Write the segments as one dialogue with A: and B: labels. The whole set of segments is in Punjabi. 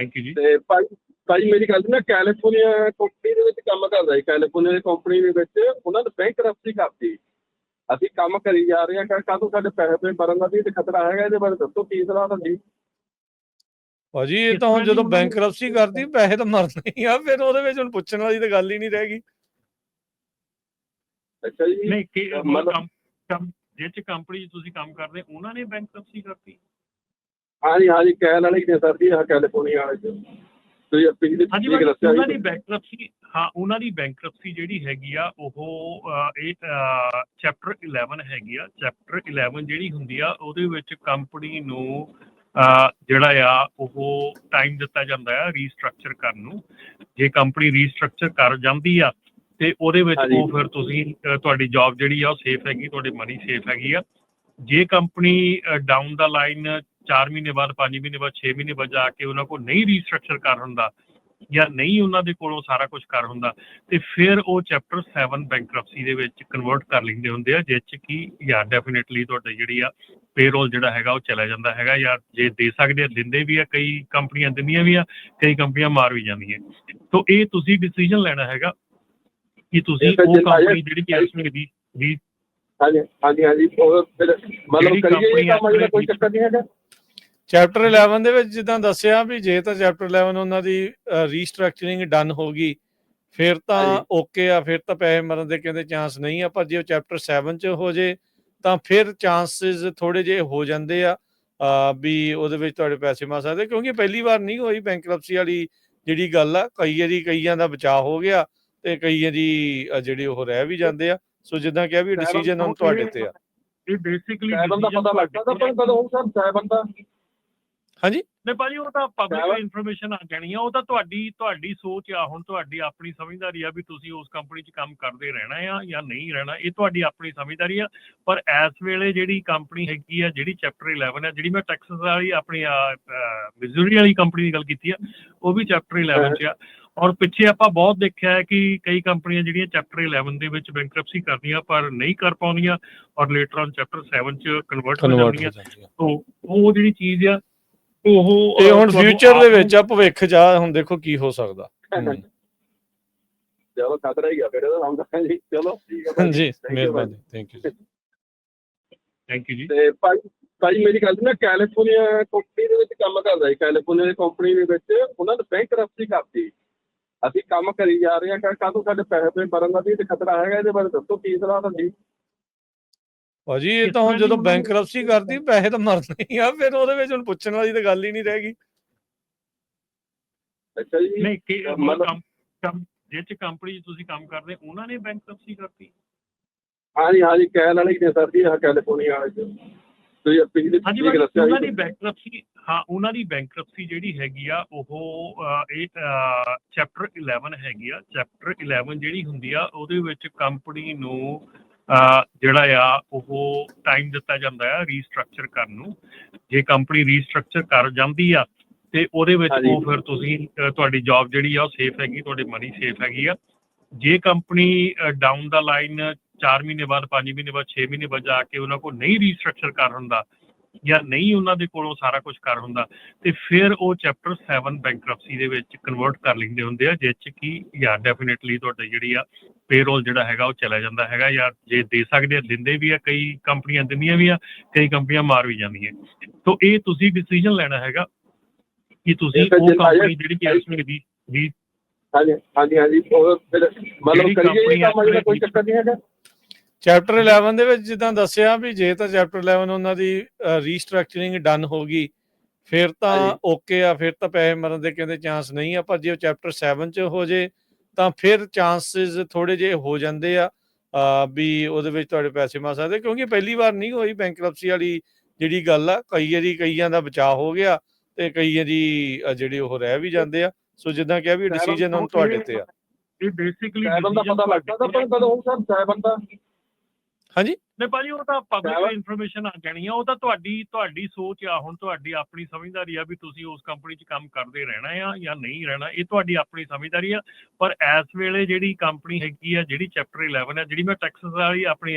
A: ਥੈਂਕ ਯੂ ਜੀ।
B: ਤੇ ਭਾਈ ਭਾਈ ਮੇਰੀ ਗੱਲ ਨਾ ਕੈਲੀਫੋਰਨੀਆ ਕੰਪਨੀ ਦੇ ਵਿੱਚ ਕੰਮ ਕਰਦਾ ਸੀ। ਕੈਲੀਫੋਰਨੀਆ ਦੀ ਕੰਪਨੀ ਦੇ ਵਿੱਚ ਉਹਨਾਂ ਨੇ ਬੈਂਕਰਪਸੀ ਕਰਤੀ। ਅਸੀਂ ਕੰਮ ਕਰੀ ਜਾ ਰਹੇ ਹਾਂ ਕਿ ਕਾਹਤੋਂ ਸਾਡੇ ਪੈਸੇ ਪੇ ਮਰਨ ਦਾ ਵੀ ਤੇ ਖਤਰਾ ਹੈਗਾ ਇਹਦੇ ਬਾਰੇ ਦੱਸੋ ਕੀ ਸਲਾਹ ਤੁਹਾਡੀ?
C: ਭਾਜੀ ਇਹ ਤਾਂ ਹੁਣ ਜਦੋਂ
A: ਦੀ
C: ਬੈਂਕਰਪਸੀ ਕਰਦੀ ਪੈਸੇ ਤਾਂ ਮਰਨੇ ਹੀ ਆ ਫਿਰ ਉਹਦੇ ਵਿੱਚ ਹੁਣ ਪੁੱਛਣ ਵਾਲੀ ਤਾਂ ਗੱਲ ਹੀ ਨਹੀਂ ਰਹਿ ਗਈ।
B: ਅੱਛਾ ਜੀ।
A: ਨਹੀਂ ਕਿ
B: ਮਤਲਬ-
A: ਜੇ ਚ ਕੰਪਨੀ ਤੁਸੀਂ ਕੰਮ ਕਰਦੇ ਉਹਨਾਂ ਨੇ ਬੈਂਕਰਪਸੀ ਕਰਤੀ।
B: ਹਾਂਜੀ ਹਾਂਜੀ ਕਹਿਣ ਵਾਲੇ ਨੇ ਸਰ ਜੀ? ਆਹ ਕੈਲੀਫੋਰਨੀਆ ਵਾਲੇ ਚ। ਤੁਸੀਂ ਪਿਛਲੀ
A: ਹਾਂਜੀ
B: ਤਰੀਕ
A: ਬਟ
B: ਦੱਸਿਆ
A: ਉਹਨਾਂ ਦੀ
B: ਸੀ
A: ਬੈਂਕਰਪਸੀ ਹਾਂ ਉਹਨਾਂ ਦੀ ਬੈਂਕਰਪਸੀ ਜਿਹੜੀ ਹੈਗੀ ਆ ਉਹ ਅਹ, ਇਹ ਚੈਪਟਰ 11 ਹੈਗੀ ਆ। ਚੈਪਟਰ 11 ਜਿਹੜੀ ਹੁੰਦੀ ਆ ਉਹਦੇ ਵਿੱਚ ਕੰਪਨੀ ਨੂੰ ਅਹ, ਜਿਹੜਾ ਆ ਉਹ ਟਾਈਮ ਦਿੱਤਾ ਜਾਂਦਾ ਆ ਰੀਸਟਰਕਚਰ ਕਰਨ ਨੂੰ। ਜੇ ਕੰਪਨੀ ਰੀਸਟਰਕਚਰ ਕਰ ਜਾਂਦੀ ਆ ਤੇ ਉਹਦੇ ਵਿੱਚ
B: ਹਾਂਜੀ।
A: ਉਹ ਫਿਰ ਤੁਸੀਂ ਅਹ, ਤੁਹਾਡੀ ਜੌਬ ਜਿਹੜੀ ਆ ਉਹ ਸੇਫ ਹੈਗੀ ਤੁਹਾਡੀ ਮਨੀ ਸੇਫ ਹੈਗੀ ਆ। ਜੇ ਕੰਪਨੀ ਡਾਊਨ ਦਾ ਲਾਈਨ 4 ਮਹੀਨੇ ਬਾਅਦ 5 ਮਹੀਨੇ ਬਾਅਦ 6 ਮਹੀਨੇ ਬਾਅਦ ਜਾ ਕੇ ਉਹਨਾਂ ਕੋਲ ਨਹੀਂ ਰੀਸਟਰਕਚਰ ਕਰ ਹੁੰਦਾ ਜਾਂ ਨਹੀਂ ਉਹਨਾਂ ਦੇ ਕੋਲੋਂ ਸਾਰਾ ਕੁਝ ਕਰ ਹੁੰਦਾ ਤੇ ਫਿਰ ਉਹ ਚੈਪਟਰ 7 ਬੈਂਕਰਪਸੀ ਦੇ ਵਿੱਚ ਕਨਵਰਟ ਕਰ ਲੈਂਦੇ ਹੁੰਦੇ ਆ ਜਿਸ ਚ ਕੀ ਜਾਂ ਡੈਫੀਨਿਟਲੀ ਤੁਹਾਡੀ ਜਿਹੜੀ ਆ ਪੇਰੋਲ ਜਿਹੜਾ ਹੈਗਾ ਉਹ ਚਲਾ ਜਾਂਦਾ ਹੈਗਾ ਜਾਂ ਜੇ ਦੇ ਸਕਦੇ ਆ ਦਿੰਦੇ ਵੀ ਆ ਕਈ ਕੰਪਨੀਆਂ ਦਿੰਦੀਆਂ ਵੀ ਆ ਕਈ ਕੰਪਨੀਆਂ ਮਾਰ ਵੀ ਜਾਂਦੀਆਂ। ਸੋ ਇਹ ਤੁਸੀਂ ਡਿਸੀਜਨ ਲੈਣਾ ਹੈਗਾ ਕਿ ਤੁਸੀਂ
B: ਤਾਂ
A: ਉਹ ਕੰਪਨੀ ਜਿਹੜੀ ਕਿ ਇਸ ਦੀ ਦੀ
B: ਹਾਂਜੀ ਹਾਂਜੀ ਹਾਂਜੀ ਉਹ ਫਿਰ ਮਤਲਬ ਕਰੀਏ ਕੰਮ ਜਿਹੜਾ ਕੋਈ ਚੱਕਰ ਨਹੀਂ ਹੈਗਾ।
C: ਚੈਪਟਰ 11 ਦੇ ਵਿੱਚ ਜਿੱਦਾਂ ਦੱਸਿਆ ਵੀ ਜੇ ਤਾਂ ਚੈਪਟਰ 11 ਉਹਨਾਂ ਦੀ ਰੀਸਟਰਕਚਰਿੰਗ ਡਨ ਹੋ ਗਈ ਫਿਰ ਤਾਂ। ਓਕੇ ਆ ਫਿਰ ਤਾਂ ਪੈਸੇ ਮਰਨ ਦੇ ਕਹਿੰਦੇ ਚਾਂਸ ਨਹੀਂ ਆ ਪਰ ਜੇ ਉਹ ਚੈਪਟਰ 7 ਚ ਹੋ ਜੇ ਤਾਂ ਫਿਰ ਚਾਂਸਸ ਥੋੜੇ ਜਿਹੇ ਹੋ ਜਾਂਦੇ ਆ ਵੀ ਉਹਦੇ ਵਿੱਚ ਤੁਹਾਡੇ ਪੈਸੇ ਮਰ ਸਕਦੇ ਕਿਉਂਕਿ ਪਹਿਲੀ ਵਾਰ ਨਹੀਂ ਹੋਈ ਬੈਂਕਰਪਸੀ ਵਾਲੀ ਜਿਹੜੀ ਗੱਲ ਆ ਕਈ ਵਾਰੀ ਕਈਆਂ ਦਾ ਬਚਾਅ ਹੋ ਗਿਆ ਤੇ ਕਈਆਂ ਦੀ ਅਹ ਜਿਹੜੀ ਉਹ ਰਹਿ ਵੀ ਜਾਂਦੇ ਆ। ਸੋ ਜਿੱਦਾਂ ਕਿਹਾ ਵੀ ਡਿਸੀਜਨ ਹੁਣ ਤੁਹਾਡੇ ਤੇ ਆ।
A: ਇਹ ਬੇਸਿਕਲੀ
B: ਦਾ ਪਤਾ ਲੱਗਦਾ ਤਾਂ ਪਰ ਕਦੋਂ ਸਰ ਦਾ
C: ਹਾਂਜੀ?
A: ਨਹੀਂ ਭਾਜੀ ਉਹ ਤਾਂ ਪਬਲਿਕ ਇਨਫੋਰਮੇਸ਼ਨ ਆ ਜਾਣੀ ਆ ਉਹ ਤਾਂ ਤੁਹਾਡੀ ਤੁਹਾਡੀ ਸੋਚ ਆ ਹੁਣ ਤੁਹਾਡੀ ਆਪਣੀ ਸਮਝਦਾਰੀ ਆ ਵੀ ਤੁਸੀਂ ਉਸ ਕੰਪਨੀ 'ਚ ਕੰਮ ਕਰਦੇ ਰਹਿਣਾ ਆ ਜਾਂ ਨਹੀਂ ਰਹਿਣਾ ਇਹ ਤੁਹਾਡੀ ਆਪਣੀ ਸਮਝਦਾਰੀ ਆ। ਪਰ ਇਸ ਵੇਲੇ ਜਿਹੜੀ ਕੰਪਨੀ ਹੈਗੀ ਆ ਜਿਹੜੀ ਚੈਪਟਰ 11 ਆ ਜਿਹੜੀ ਮੈਂ ਟੈਕਸਸ ਵਾਲੀ ਆਪਣੀ ਮਿਜ਼ੂਰੀ ਵਾਲੀ ਕੰਪਨੀ ਦੀ ਗੱਲ ਕੀਤੀ ਆ ਉਹ ਵੀ ਚੈਪਟਰ 11 'ਚ ਆ। ਔਰ ਪਿੱਛੇ ਆਪਾਂ ਬਹੁਤ ਦੇਖਿਆ ਹੈ ਕਿ ਕਈ ਕੰਪਨੀਆਂ ਜਿਹੜੀਆਂ ਚੈਪਟਰ 11 ਦੇ ਵਿੱਚ ਬੈਂਕਰਪਸੀ ਕਰਦੀਆਂ ਪਰ ਨਹੀਂ ਕਰ ਪਾਉਂਦੀਆਂ ਔਰ ਲੇਟਰ ਔਨ ਚੈਪਟਰ 7 'ਚ ਕਨਵਰਟ ਹੋ ਜਾਂਦੀਆਂ। ਤੋ ਉਹ ਜਿਹੜੀ ਚੀਜ਼ ਆ ਉਹ
C: ਇਹ ਹੁਣ
A: ਤੁਹਾਨੂੰ
C: ਫਿਊਚਰ ਦੇ
A: ਆਪ
C: ਵਿੱਚ ਆ ਭਵਿੱਖ ਜਾ ਹੁਣ ਦੇਖੋ ਕੀ ਹੋ ਸਕਦਾ। ਹਮ,
B: ਚਲੋ ਖਤਰਾ ਹੀ ਆ ਫਿਰ ਇਹਦਾ ਸਮਝਦਾ ਜੀ। ਚਲੋ ਠੀਕ ਹੈ ਭਾਈ।
C: ਹਾਂਜੀ
B: Thank you
C: ਮਿਹਰਬਾਨੀ ਥੈਂਕ ਯੂ
A: ਥੈਂਕ ਯੂ ਜੀ।
B: ਤੇ ਭਾਈ ਭਾਈ ਮੇਰੀ ਗੱਲ ਨਾ ਕੈਲੀਫੋਰਨੀਆ ਕੰਪਨੀ ਦੇ ਵਿੱਚ ਕੰਮ ਕਰਦਾ ਸੀ ਕੈਲੀਫੋਰਨੀਆ ਦੀ ਕੰਪਨੀ ਦੇ ਵਿੱਚ ਉਹਨਾਂ ਨੇ ਬੈਂਕਰਪਸੀ ਕਰਤੀ। ਅਸੀਂ ਕੰਮ ਕਰੀ ਜਾ ਰਹੇ ਹਾਂ ਕਿ ਕਾਹਤੋਂ ਸਾਡੇ ਪੈਸੇ ਪੇ ਮਰਨ ਦਾ ਵੀ ਤੇ ਖਤਰਾ ਹੈਗਾ ਇਹਦੇ ਬਾਰੇ ਦੱਸੋ ਕੀ ਸਲਾਹ ਤੁਹਾਡੀ?
C: ਭਾਜੀ ਇਹ ਤਾਂ ਹੁਣ ਜਦੋਂ ਬੈਂਕਰਪਸੀ ਕਰਦੀ ਪੈਸੇ ਤਾਂ ਮਰਨੇ ਹੀ ਆ ਫਿਰ ਉਹਦੇ ਵਿੱਚ ਹੁਣ ਪੁੱਛਣ ਵਾਲੀ ਤਾਂ ਗੱਲ ਹੀ ਨਹੀਂ ਰਹਿ ਗਈ।
B: ਅੱਛਾ ਜੀ
A: ਨਹੀਂ ਕਿ
B: ਮਤਲਬ-
A: ਕੰਮ ਕੰਮ ਜੇ ਚ ਕੰਪਨੀ ਤੁਸੀਂ ਕੰਮ ਕਰਦੇ ਉਹਨਾਂ ਨੇ ਬੈਂਕਰਪਸੀ ਕਰਤੀ?
B: ਹਾਂਜੀ ਹਾਂਜੀ ਕਹਿਣ ਵਾਲੇ ਨੇ ਸਰ ਜੀ ਆਹ ਕੈਲੀਫੋਰਨੀਆ ਵਾਲੇ ਚ। ਤੁਸੀਂ ਪਿਛਲੀ
A: ਹਾਂਜੀ
B: ਤਰੀਕ
A: ਬਟ
B: ਦੱਸਿਆ
A: ਉਹਨਾਂ ਦੀ ਬੈਂਕਰਪਸੀ ਹਾਂ ਉਹਨਾਂ ਦੀ ਬੈਂਕਰਪਸੀ ਜਿਹੜੀ ਹੈਗੀ ਆ ਉਹ ਇਹ ਚੈਪਟਰ 11 ਹੈਗੀ ਆ। ਚੈਪਟਰ 11 ਜਿਹੜੀ ਹੁੰਦੀ ਆ ਉਹਦੇ ਵਿੱਚ ਕੰਪਨੀ ਨੂੰ ਜਿਹੜਾ ਆ ਉਹ ਟਾਈਮ ਦਿੱਤਾ ਜਾਂਦਾ ਆ ਰੀਸਟਰਕਚਰ ਕਰਨ ਨੂੰ ਜੇ ਕੰਪਨੀ ਰੀਸਟਰਕਚਰ ਕਰ ਜਾਂਦੀ ਆ ਤੇ ਉਹਦੇ ਵਿੱਚ। ਉਹ ਫਿਰ ਤੁਸੀਂ ਤੁਹਾਡੀ ਜੌਬ ਜਿਹੜੀ ਆ ਉਹ ਸੇਫ ਹੈਗੀ ਤੁਹਾਡੀ ਮਨੀ ਸੇਫ ਹੈਗੀ ਆ ਜੇ ਕੰਪਨੀ ਡਾਊਨ ਦਾ ਲਾਈਨ 4 ਮਹੀਨੇ ਬਾਅਦ 5 ਮਹੀਨੇ ਬਾਅਦ 6 ਮਹੀਨੇ ਬਾਅਦ ਜਾ ਕੇ ਉਹਨਾਂ ਕੋਲ ਨਹੀਂ ਰੀਸਟਰਕਚਰ ਕਰ ਹੁੰਦਾ ਜਾਂ ਨਹੀਂ ਉਹਨਾਂ ਦੇ ਕੋਲੋਂ ਸਾਰਾ ਕੁਝ ਕਰ ਹੁੰਦਾ ਤੇ ਫਿਰ ਉਹ ਚੈਪਟਰ 7 ਬੈਂਕਰਪਸੀ ਦੇ ਵਿੱਚ ਕਨਵਰਟ ਕਰ ਲੈਂਦੇ ਹੁੰਦੇ ਆ ਜਿਸ ਚ ਕੀ ਜਾਂ ਡੈਫੀਨਿਟਲੀ ਤੁਹਾਡੀ ਜਿਹੜੀ ਆ ਪੇਰੋਲ ਜਿਹੜਾ ਹੈਗਾ ਉਹ ਚਲਾ ਜਾਂਦਾ ਹੈਗਾ ਜਾਂ ਜੇ ਦੇ ਸਕਦੇ ਆ ਦਿੰਦੇ ਵੀ ਆ ਕਈ ਕੰਪਨੀਆਂ ਦਿੰਦੀਆਂ ਵੀ ਆ ਕਈ ਕੰਪਨੀਆਂ ਮਾਰ ਵੀ ਜਾਂਦੀਆਂ। ਸੋ ਇਹ ਤੁਸੀਂ ਡਿਸੀਜਨ ਲੈਣਾ ਹੈਗਾ ਕਿ ਤੁਸੀਂ
B: ਤਾਂ
A: ਉਹ ਕੰਪਨੀ ਜਿਹੜੀ ਕਿ ਇਸ ਵੇਲੇ ਦੀ
B: ਹਾਂਜੀ ਹਾਂਜੀ ਹਾਂਜੀ ਉਹ ਮਤਲਬ ਕਰੀਏ ਇਹ
A: company
B: ਕੰਮ ਜਿਹੜਾ ਕੋਈ ਚੱਕਰ ਨਹੀਂ ਹੈਗਾ?
C: ਚੈਪਟਰ 11 ਦੇ ਵਿੱਚ ਜਿੱਦਾਂ ਦੱਸਿਆ ਵੀ ਜੇ ਤਾਂ ਚੈਪਟਰ 11 ਉਹਨਾਂ ਦੀ ਰੀਸਟਰਕਚਰਿੰਗ ਡਨ ਹੋ ਗਈ ਫਿਰ ਤਾਂ। ਓਕੇ ਆ ਫਿਰ ਤਾਂ ਪੈਸੇ ਮਰਨ ਦੇ ਕਹਿੰਦੇ ਚਾਂਸ ਨਹੀਂ ਆ ਪਰ ਜੇ ਉਹ ਚੈਪਟਰ 7 ਚ ਹੋ ਜੇ ਤਾਂ ਫਿਰ ਚਾਂਸਸ ਥੋੜੇ ਜਿਹੇ ਹੋ ਜਾਂਦੇ ਆ ਵੀ ਉਹਦੇ ਵਿੱਚ ਤੁਹਾਡੇ ਪੈਸੇ ਮਰ ਸਕਦੇ ਕਿਉਂਕਿ ਪਹਿਲੀ ਵਾਰ ਨਹੀਂ ਹੋਈ ਬੈਂਕਰਪਸੀ ਵਾਲੀ ਜਿਹੜੀ ਗੱਲ ਆ ਕਈ ਵਾਰੀ ਕਈਆਂ ਦਾ ਬਚਾਅ ਹੋ ਗਿਆ ਤੇ ਦੀ ਅਹ ਜਿਹੜੀ ਉਹ ਰਹਿ ਵੀ ਜਾਂਦੇ ਆ। ਸੋ ਜਿੱਦਾਂ ਕਿਹਾ ਵੀ ਡਿਸੀਜਨ ਹੁਣ ਤੁਹਾਡੇ ਤੇ ਆ।
A: ਇਹ ਬੇਸਿਕਲੀ
B: ਦਾ ਪਤਾ ਲੱਗਦਾ ਤਾਂ ਪਰ ਕਦੋਂ ਸਰ ਸਾਈਬਨ ਦਾ
C: ਹਾਂਜੀ?
A: ਨਹੀਂ ਭਾਜੀ ਉਹ ਤਾਂ ਪਬਲਿਕ ਇਨਫੋਰਮੇਸ਼ਨ ਆ ਜਾਣੀ ਆ ਉਹ ਤਾਂ ਤੁਹਾਡੀ ਤੁਹਾਡੀ ਸੋਚ ਆ ਹੁਣ ਤੁਹਾਡੀ ਆਪਣੀ ਸਮਝਦਾਰੀ ਆ ਵੀ ਤੁਸੀਂ ਉਸ ਕੰਪਨੀ 'ਚ ਕੰਮ ਕਰਦੇ ਰਹਿਣਾ ਆ ਜਾਂ ਨਹੀਂ ਰਹਿਣਾ ਇਹ ਤੁਹਾਡੀ ਆਪਣੀ ਸਮਝਦਾਰੀ ਆ। ਪਰ ਇਸ ਵੇਲੇ ਜਿਹੜੀ ਕੰਪਨੀ ਹੈਗੀ ਆ ਜਿਹੜੀ ਚੈਪਟਰ 11 ਆ ਜਿਹੜੀ ਮੈਂ ਟੈਕਸਸ ਵਾਲੀ ਆਪਣੀ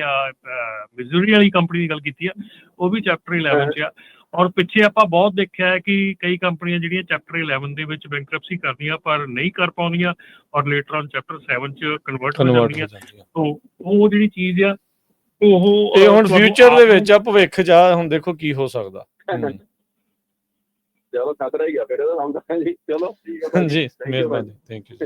A: ਮਿਜ਼ੂਰੀ ਵਾਲੀ ਕੰਪਨੀ ਦੀ ਗੱਲ ਕੀਤੀ ਆ ਉਹ ਵੀ ਚੈਪਟਰ 11 'ਚ ਆ। ਔਰ ਪਿੱਛੇ ਆਪਾਂ ਬਹੁਤ ਦੇਖਿਆ ਹੈ ਕਿ ਕਈ ਕੰਪਨੀਆਂ ਜਿਹੜੀਆਂ ਚੈਪਟਰ 11 ਦੇ ਵਿੱਚ ਬੈਂਕਰਪਸੀ ਕਰਦੀਆਂ ਪਰ ਨਹੀਂ ਕਰ ਪਾਉਂਦੀਆਂ ਔਰ ਲੇਟਰ ਔਨ ਚੈਪਟਰ 7 ਚ ਕਨਵਰਟ ਹੋ ਜਾਂਦੀਆਂ
C: ਹੋ ਜਾਂਦੀਆਂ।
A: ਤੋਂ ਉਹ ਜਿਹੜੀ ਚੀਜ਼ ਆ ਉਹ
C: ਇਹ ਹੁਣ
A: ਤੁਹਾਨੂੰ
C: ਫਿਊਚਰ
A: ਆਪ
C: ਦੇ
A: ਨੂੰ-
C: ਵਿੱਚ ਆ ਭਵਿੱਖ ਆ ਹੁਣ ਦੇਖੋ ਕੀ ਹੋ ਸਕਦਾ। ਹਮ,
B: ਚਲੋ ਖਤਰਾ ਹੀ ਆ ਫਿਰ ਇਹਦਾ ਸਮਝਦਾ ਜੀ ਚਲੋ ਠੀਕ ਹੈ ਭਾਈ।
C: ਜੀ
B: Thank you,
C: ਮਿਹਰਬਾਨੀ ਥੈਂਕ ਯੂ